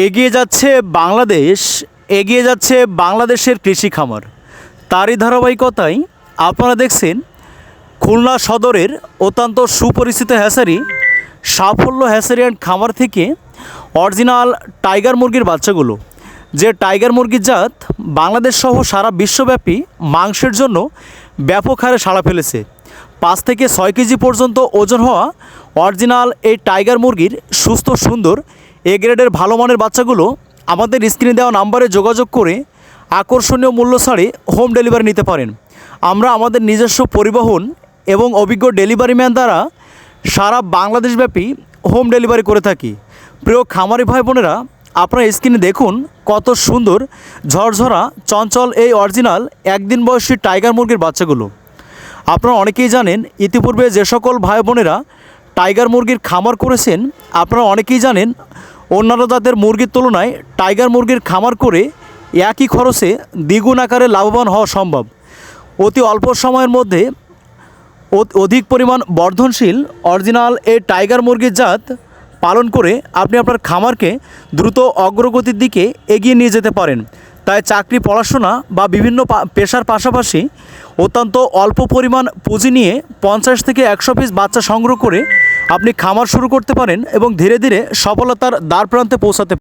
এগিয়ে যাচ্ছে বাংলাদেশ, এগিয়ে যাচ্ছে বাংলাদেশের কৃষি খামার। তারই ধারাবাহিকতায় আপনারা দেখছেন, খুলনা সদরের অত্যন্ত সুপরিচিত হ্যাসারি, সাফল্য হ্যাসারি অ্যান্ড খামার থেকে অরিজিনাল টাইগার মুরগির বাচ্চাগুলো। যে টাইগার মুরগির জাত বাংলাদেশ সহ সারা বিশ্বব্যাপী মাংসের জন্য ব্যাপক হারে সাড়া ফেলেছে। পাঁচ থেকে ছয় কেজি পর্যন্ত ওজন হওয়া অরিজিনাল এই টাইগার মুরগির সুস্থ, সুন্দর এ গ্রেডের ভালো মানের বাচ্চাগুলো আমাদের স্ক্রিনে দেওয়া নাম্বারে যোগাযোগ করে আকর্ষণীয় মূল্য ছাড়ে হোম ডেলিভারি নিতে পারেন। আমরা আমাদের নিজস্ব পরিবহন এবং অভিজ্ঞ ডেলিভারি ম্যান দ্বারা সারা বাংলাদেশব্যাপী হোম ডেলিভারি করে থাকি। প্রিয় খামারি ভাই বোনেরা, আপনারা স্ক্রিনে দেখুন কত সুন্দর ঝরঝরা, চঞ্চল এই অরিজিনাল একদিন বয়সী টাইগার মুরগির বাচ্চাগুলো। আপনারা অনেকেই জানেন, ইতিপূর্বে যে সকল ভাই বোনেরা টাইগার মুরগির খামার করেছেন, আপনারা অনেকেই জানেন অন্যান্য জাতের মুরগির তুলনায় টাইগার মুরগির খামার করে একই খরচে দ্বিগুণ আকারে লাভবান হওয়া সম্ভব। অতি অল্প সময়ের মধ্যে অধিক পরিমাণ বর্ধনশীল অরিজিনাল এই টাইগার মুরগির জাত পালন করে আপনি আপনার খামারকে দ্রুত অগ্রগতির দিকে এগিয়ে নিয়ে যেতে পারেন। তাই চাকরি, পড়াশোনা বা বিভিন্ন পেশার পাশাপাশি অত্যন্ত অল্প পরিমাণ পুঁজি নিয়ে পঞ্চাশ থেকে একশো পিস বাচ্চা সংগ্রহ করে আপনি খামার শুরু করতে পারেন এবং ধীরে ধীরে সফলতার দ্বার প্রান্তে পৌঁছাতে